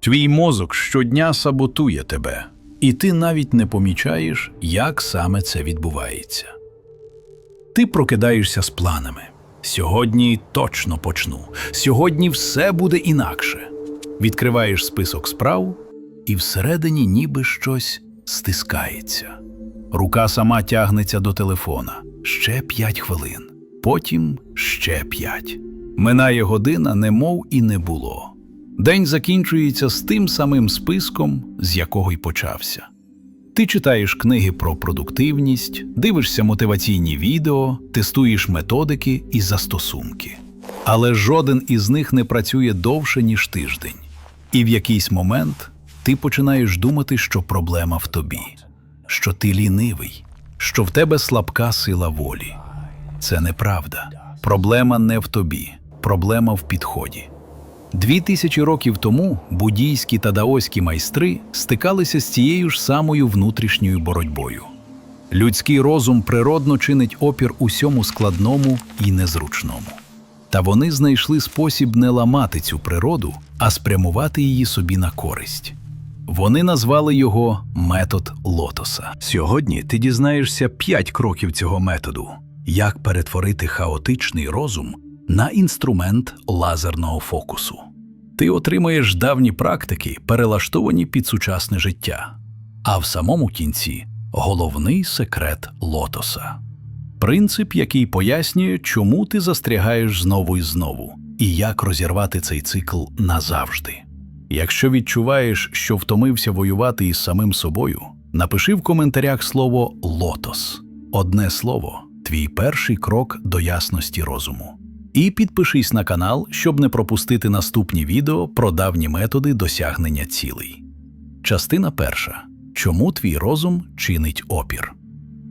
Твій мозок щодня саботує тебе, і ти навіть не помічаєш, як саме це відбувається. Ти прокидаєшся з планами. Сьогодні точно почну. Сьогодні все буде інакше. Відкриваєш список справ, і всередині ніби щось стискається. Рука сама тягнеться до телефона. Ще п'ять хвилин. Потім ще п'ять. Минає година, немов і не було. День закінчується з тим самим списком, з якого й почався. Ти читаєш книги про продуктивність, дивишся мотиваційні відео, тестуєш методики і застосунки. Але жоден із них не працює довше, ніж тиждень. І в якийсь момент ти починаєш думати, що проблема в тобі, що ти лінивий, що в тебе слабка сила волі. Це неправда. Проблема не в тобі, проблема в підході. Дві тисячі років тому буддійські та даоські майстри стикалися з цією ж самою внутрішньою боротьбою. Людський розум природно чинить опір усьому складному і незручному. Та вони знайшли спосіб не ламати цю природу, а спрямувати її собі на користь. Вони назвали його метод лотоса. Сьогодні ти дізнаєшся п'ять кроків цього методу, як перетворити хаотичний розум на інструмент лазерного фокусу. Ти отримаєш давні практики, перелаштовані під сучасне життя. А в самому кінці головний секрет лотоса. Принцип, який пояснює, чому ти застрягаєш знову і знову, і як розірвати цей цикл назавжди. Якщо відчуваєш, що втомився воювати із самим собою, напиши в коментарях слово лотос. Одне слово твій перший крок до ясності розуму. І підпишись на канал, щоб не пропустити наступні відео про давні методи досягнення цілей. Частина перша. Чому твій розум чинить опір?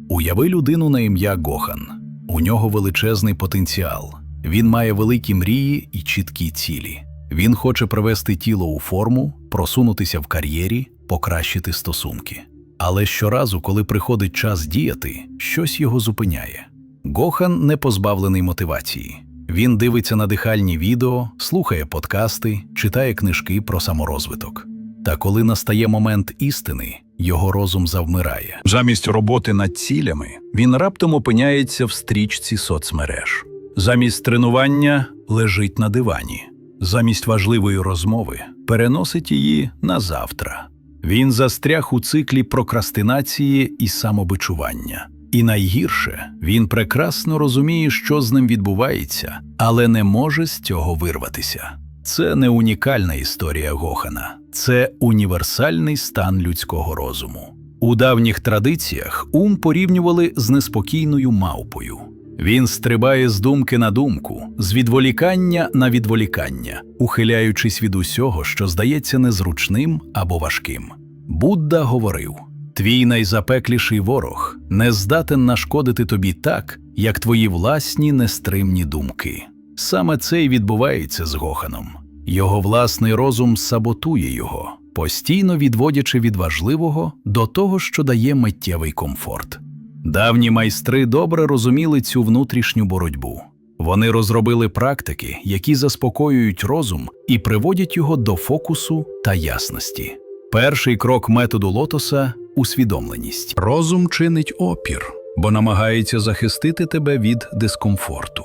Уяви людину на ім'я Гохан. У нього величезний потенціал. Він має великі мрії і чіткі цілі. Він хоче привести тіло у форму, просунутися в кар'єрі, покращити стосунки. Але щоразу, коли приходить час діяти, щось його зупиняє. Гохан не позбавлений мотивації. Він дивиться надихальні відео, слухає подкасти, читає книжки про саморозвиток. Та коли настає момент істини, його розум завмирає. Замість роботи над цілями він раптом опиняється в стрічці соцмереж. Замість тренування лежить на дивані. Замість важливої розмови переносить її на завтра. Він застряг у циклі прокрастинації і самобичування. І найгірше, він прекрасно розуміє, що з ним відбувається, але не може з цього вирватися. Це не унікальна історія Гохана, це універсальний стан людського розуму. У давніх традиціях ум порівнювали з неспокійною мавпою. Він стрибає з думки на думку, з відволікання на відволікання, ухиляючись від усього, що здається незручним або важким. Будда говорив: Твій найзапекліший ворог не здатен нашкодити тобі так, як твої власні нестримні думки. Саме це й відбувається з Гоханом. Його власний розум саботує його, постійно відводячи від важливого до того, що дає миттєвий комфорт. Давні майстри добре розуміли цю внутрішню боротьбу. Вони розробили практики, які заспокоюють розум і приводять його до фокусу та ясності. Перший крок методу лотоса усвідомленість. Розум чинить опір, бо намагається захистити тебе від дискомфорту.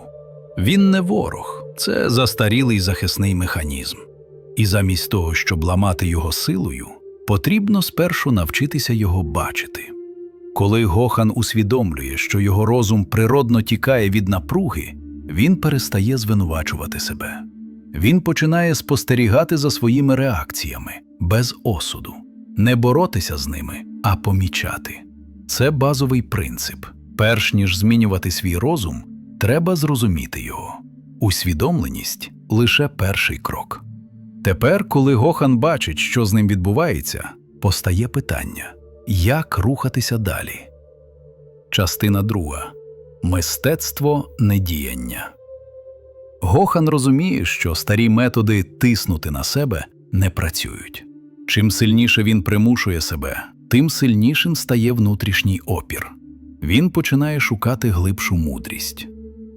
Він не ворог, це застарілий захисний механізм. І замість того, щоб ламати його силою, потрібно спершу навчитися його бачити. Коли Гохан усвідомлює, що його розум природно тікає від напруги, він перестає звинувачувати себе. Він починає спостерігати за своїми реакціями без осуду, не боротися з ними, а помічати. Це базовий принцип. Перш ніж змінювати свій розум, треба зрозуміти його. Усвідомленість лише перший крок. Тепер, коли Гохан бачить, що з ним відбувається, постає питання як рухатися далі. Частина друга Мистецтво недіяння. Гохан розуміє, що старі методи тиснути на себе не працюють. Чим сильніше він примушує себе, тим сильнішим стає внутрішній опір. Він починає шукати глибшу мудрість.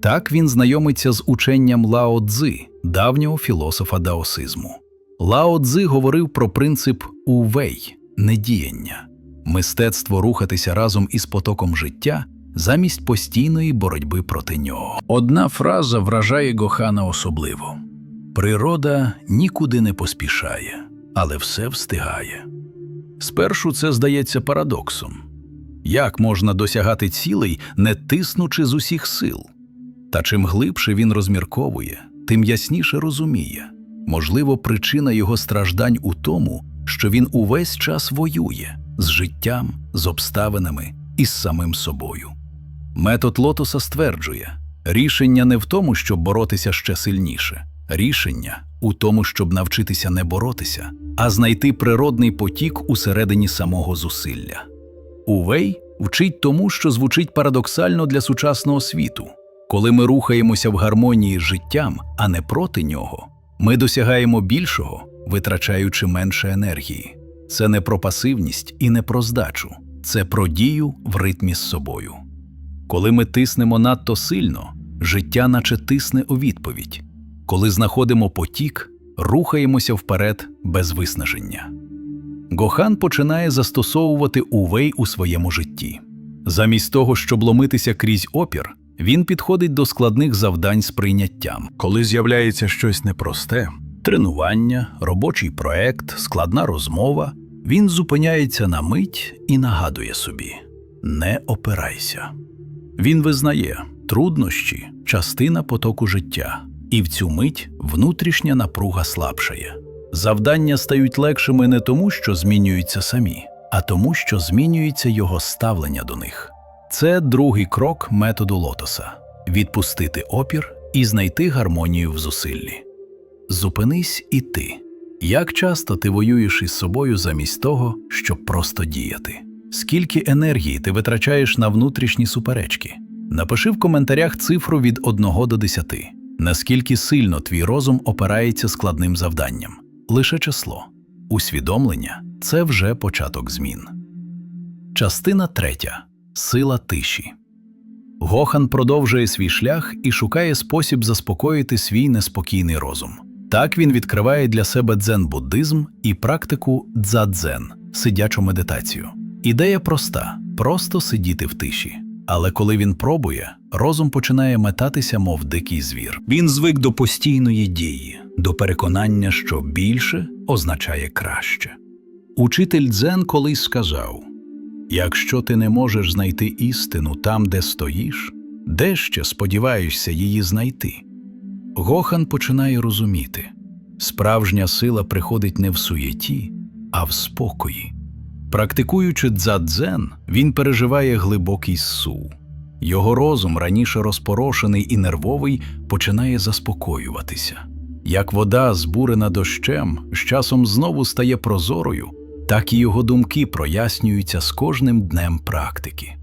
Так він знайомиться з ученням Лао Цзи, давнього філософа даосизму. Лао Цзи говорив про принцип увей недіяння, мистецтво рухатися разом із потоком життя замість постійної боротьби проти нього. Одна фраза вражає Гохана особливо: природа нікуди не поспішає, але все встигає. Спершу це здається парадоксом. Як можна досягати цілей, не тиснучи з усіх сил? Та чим глибше він розмірковує, тим ясніше розуміє. Можливо, причина його страждань у тому, що він увесь час воює з життям, з обставинами і з самим собою. Метод лотоса стверджує, рішення не в тому, щоб боротися ще сильніше, рішення у тому, щоб навчитися не боротися, а знайти природний потік усередині самого зусилля. Увей вчить тому, що звучить парадоксально для сучасного світу. Коли ми рухаємося в гармонії з життям, а не проти нього, ми досягаємо більшого, витрачаючи менше енергії. Це не про пасивність і не про здачу, це про дію в ритмі з собою. Коли ми тиснемо надто сильно, життя наче тисне у відповідь. Коли знаходимо потік, рухаємося вперед без виснаження. Гохан починає застосовувати увей у своєму житті. Замість того, щоб ломитися крізь опір, він підходить до складних завдань з прийняттям. Коли з'являється щось непросте тренування, робочий проект, складна розмова, він зупиняється на мить і нагадує собі: не опирайся. Він визнає труднощі частина потоку життя, і в цю мить внутрішня напруга слабшає. Завдання стають легшими не тому, що змінюються самі, а тому, що змінюється його ставлення до них. Це другий крок методу лотоса відпустити опір і знайти гармонію в зусиллі. Зупинись і ти. Як часто ти воюєш із собою замість того, щоб просто діяти? Скільки енергії ти витрачаєш на внутрішні суперечки? Напиши в коментарях цифру від 1 до 10. Наскільки сильно твій розум опирається складним завданням? Лише число. Усвідомлення це вже початок змін. Частина третя. Сила тиші. Гохан продовжує свій шлях і шукає спосіб заспокоїти свій неспокійний розум. Так він відкриває для себе дзен-буддизм і практику дзадзен – сидячу медитацію. Ідея проста просто сидіти в тиші. Але коли він пробує, розум починає метатися, мов дикий звір. Він звик до постійної дії, до переконання, що більше означає краще. Учитель Дзен колись сказав: якщо ти не можеш знайти істину там, де стоїш, де ще сподіваєшся її знайти? Гохан починає розуміти справжня сила приходить не в суєті, а в спокої. Практикуючи дзадзен, він переживає глибокий су. Його розум, раніше розпорошений і нервовий, починає заспокоюватися. Як вода, збурена дощем, з часом знову стає прозорою, так і його думки прояснюються з кожним днем практики.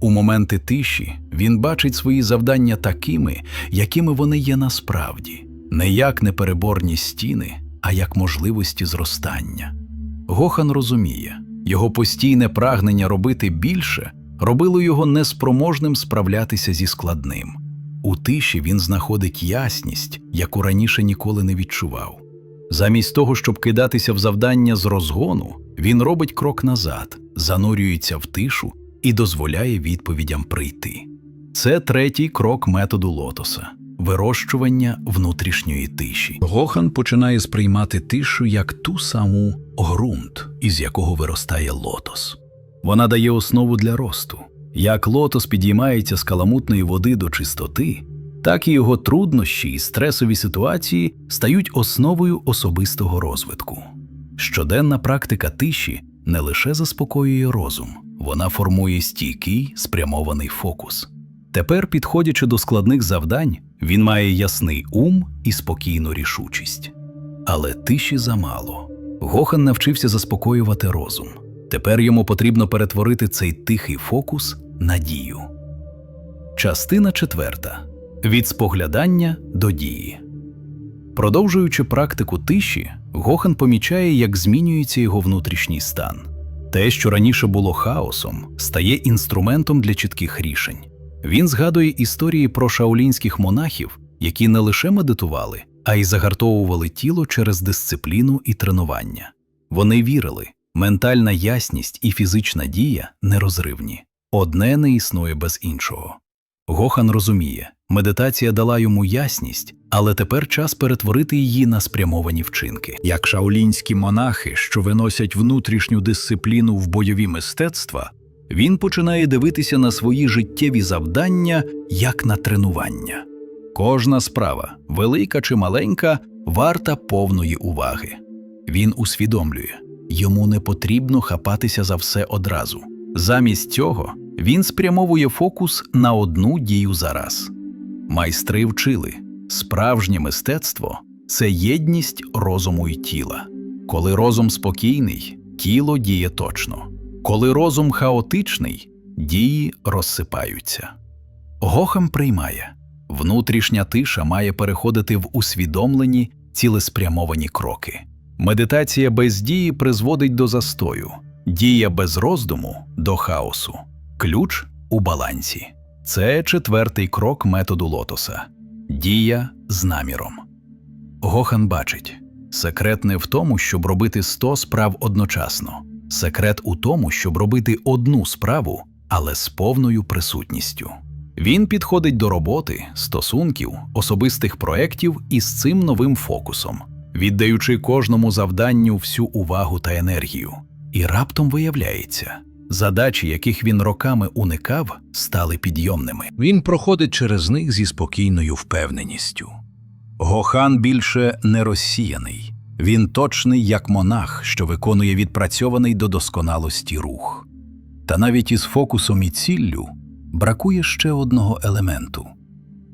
У моменти тиші він бачить свої завдання такими, якими вони є насправді, не як непереборні стіни, а як можливості зростання. Гохан розуміє, його постійне прагнення робити більше робило його неспроможним справлятися зі складним. У тиші він знаходить ясність, яку раніше ніколи не відчував. Замість того, щоб кидатися в завдання з розгону, він робить крок назад, занурюється в тишу і дозволяє відповідям прийти. Це третій крок методу лотоса вирощування внутрішньої тиші. Гохан починає сприймати тишу як ту саму ґрунт, із якого виростає лотос. Вона дає основу для росту. Як лотос підіймається з каламутної води до чистоти, так і його труднощі і стресові ситуації стають основою особистого розвитку. Щоденна практика тиші не лише заспокоює розум, вона формує стійкий спрямований фокус. Тепер, підходячи до складних завдань, він має ясний ум і спокійну рішучість. Але тиші замало. Гохан навчився заспокоювати розум. Тепер йому потрібно перетворити цей тихий фокус на дію. Частина четверта від споглядання до дії. Продовжуючи практику тиші, Гохан помічає, як змінюється його внутрішній стан. Те, що раніше було хаосом, стає інструментом для чітких рішень. Він згадує історії про шаолінських монахів, які не лише медитували, а й загартовували тіло через дисципліну і тренування. Вони вірили, ментальна ясність і фізична дія нерозривні, одне не існує без іншого. Гохан розуміє, медитація дала йому ясність, але тепер час перетворити її на спрямовані вчинки. Як шаолінські монахи, що виносять внутрішню дисципліну в бойові мистецтва, він починає дивитися на свої життєві завдання як на тренування. Кожна справа, велика чи маленька, варта повної уваги. Він усвідомлює, йому не потрібно хапатися за все одразу. Замість цього він спрямовує фокус на одну дію за раз. Майстри вчили справжнє мистецтво це єдність розуму і тіла. Коли розум спокійний, тіло діє точно. Коли розум хаотичний, дії розсипаються. Гохам приймає внутрішня тиша має переходити в усвідомлені, цілеспрямовані кроки. Медитація без дії призводить до застою, дія без роздуму до хаосу. Ключ у балансі. Це четвертий крок методу лотоса дія з наміром. Гохан бачить секрет не в тому, щоб робити 100 справ одночасно. Секрет у тому, щоб робити одну справу, але з повною присутністю. Він підходить до роботи, стосунків, особистих проєктів із цим новим фокусом, віддаючи кожному завданню всю увагу та енергію. І раптом виявляється, задачі, яких він роками уникав, стали підйомними. Він проходить через них зі спокійною впевненістю. Гохан більше не розсіяний. Він точний, як монах, що виконує відпрацьований до досконалості рух. Та навіть із фокусом і ціллю бракує ще одного елементу.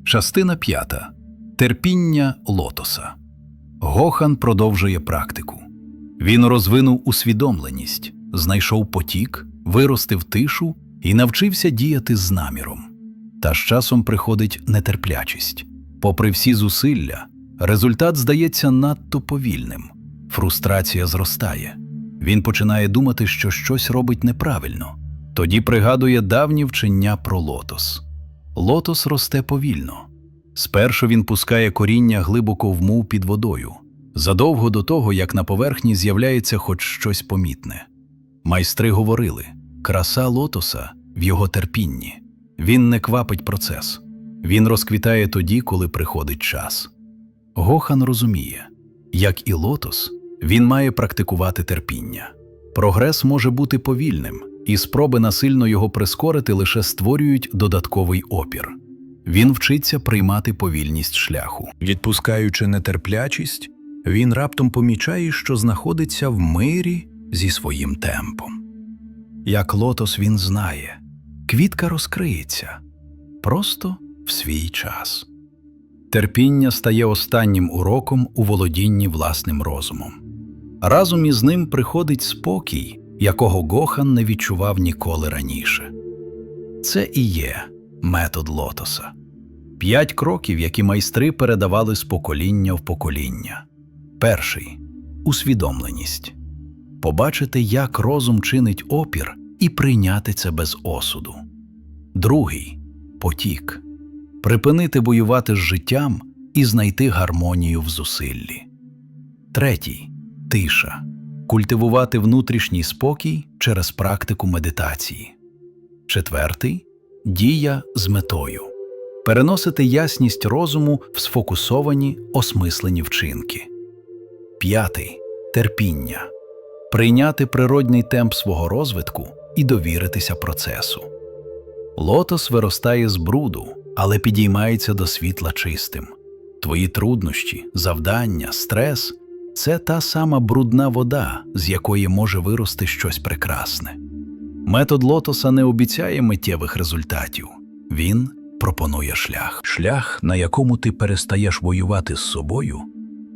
Частина п'ята терпіння лотоса. Гохан продовжує практику. Він розвинув усвідомленість, знайшов потік, виростив тишу і навчився діяти з наміром. Та з часом приходить нетерплячість. Попри всі зусилля, результат здається надто повільним. Фрустрація зростає. Він починає думати, що щось робить неправильно. Тоді пригадує давні вчення про лотос. Лотос росте повільно. Спершу він пускає коріння глибоко в мул під водою, задовго до того, як на поверхні з'являється хоч щось помітне. Майстри говорили краса лотоса в його терпінні. Він не квапить процес, він розквітає тоді, коли приходить час. Гохан розуміє, як і лотос, він має практикувати терпіння. Прогрес може бути повільним, і спроби насильно його прискорити лише створюють додатковий опір. Він вчиться приймати повільність шляху. Відпускаючи нетерплячість, він раптом помічає, що знаходиться в мирі зі своїм темпом. Як лотос він знає, квітка розкриється просто в свій час. Терпіння стає останнім уроком у володінні власним розумом. Разом із ним приходить спокій, якого Гохан не відчував ніколи раніше. Це і є метод лотоса п'ять кроків, які майстри передавали з покоління в покоління. Перший усвідомленість побачити, як розум чинить опір, і прийняти це без осуду. Другий потік припинити воювати з життям і знайти гармонію в зусиллі. Третій тиша культивувати внутрішній спокій через практику медитації. Четвертий дія з метою переносити ясність розуму в сфокусовані осмислені вчинки. П'ятий терпіння прийняти природний темп свого розвитку і довіритися процесу. Лотос виростає з бруду, але підіймається до світла чистим. Твої труднощі, завдання, стрес це та сама брудна вода, з якої може вирости щось прекрасне. Метод лотоса не обіцяє миттєвих результатів, він пропонує шлях, шлях, на якому ти перестаєш воювати з собою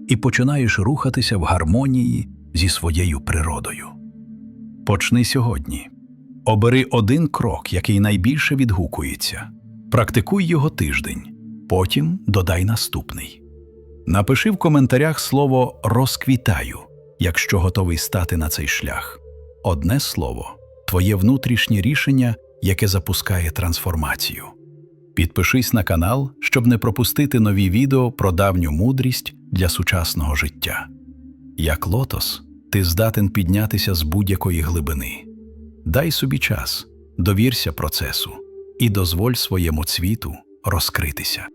і починаєш рухатися в гармонії зі своєю природою. Почни сьогодні. Обери один крок, який найбільше відгукується, практикуй його тиждень, потім додай наступний. Напиши в коментарях слово розквітаю, якщо готовий стати на цей шлях. Одне слово твоє внутрішнє рішення, яке запускає трансформацію. Підпишись на канал, щоб не пропустити нові відео про давню мудрість для сучасного життя. Як лотос, ти здатен піднятися з будь-якої глибини. Дай собі час, довірся процесу і дозволь своєму цвіту розкритися.